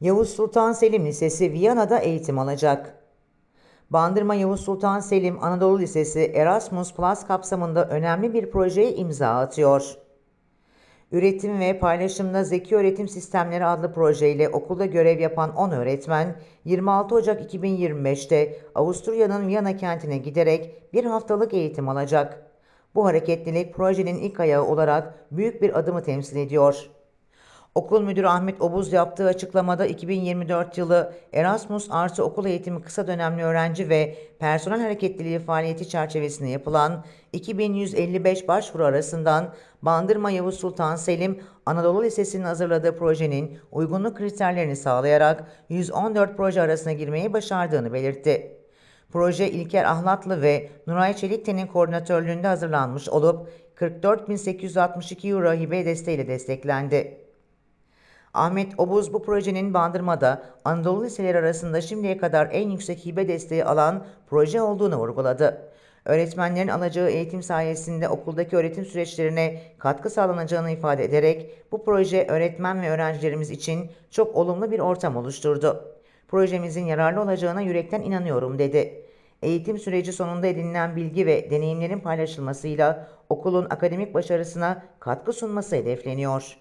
Yavuz Sultan Selim Lisesi Viyana'da eğitim alacak. Bandırma Yavuz Sultan Selim Anadolu Lisesi Erasmus Plus kapsamında önemli bir projeye imza atıyor. Üretim ve Paylaşımda Zeki Öğretim Sistemleri adlı projeyle okulda görev yapan 10 öğretmen 26 Ocak 2025'te Avusturya'nın Viyana kentine giderek bir haftalık eğitim alacak. Bu hareketlilik projenin ilk ayağı olarak büyük bir adımı temsil ediyor. Okul Müdürü Ahmet Obuz yaptığı açıklamada 2024 yılı Erasmus artı okul eğitimi kısa dönemli öğrenci ve personel hareketliliği faaliyeti çerçevesinde yapılan 2155 başvuru arasından Bandırma Yavuz Sultan Selim Anadolu Lisesi'nin hazırladığı projenin uygunluk kriterlerini sağlayarak 114 proje arasına girmeyi başardığını belirtti. Proje İlker Ahlatlı ve Nuray Çelikten'in koordinatörlüğünde hazırlanmış olup 44.862 euro hibe desteğiyle desteklendi. Ahmet Obuz bu projenin Bandırma'da Anadolu liseleri arasında şimdiye kadar en yüksek hibe desteği alan proje olduğunu vurguladı. Öğretmenlerin alacağı eğitim sayesinde okuldaki öğretim süreçlerine katkı sağlanacağını ifade ederek bu proje öğretmen ve öğrencilerimiz için çok olumlu bir ortam oluşturdu. Projemizin yararlı olacağına yürekten inanıyorum dedi. Eğitim süreci sonunda edinilen bilgi ve deneyimlerin paylaşılmasıyla okulun akademik başarısına katkı sunması hedefleniyor.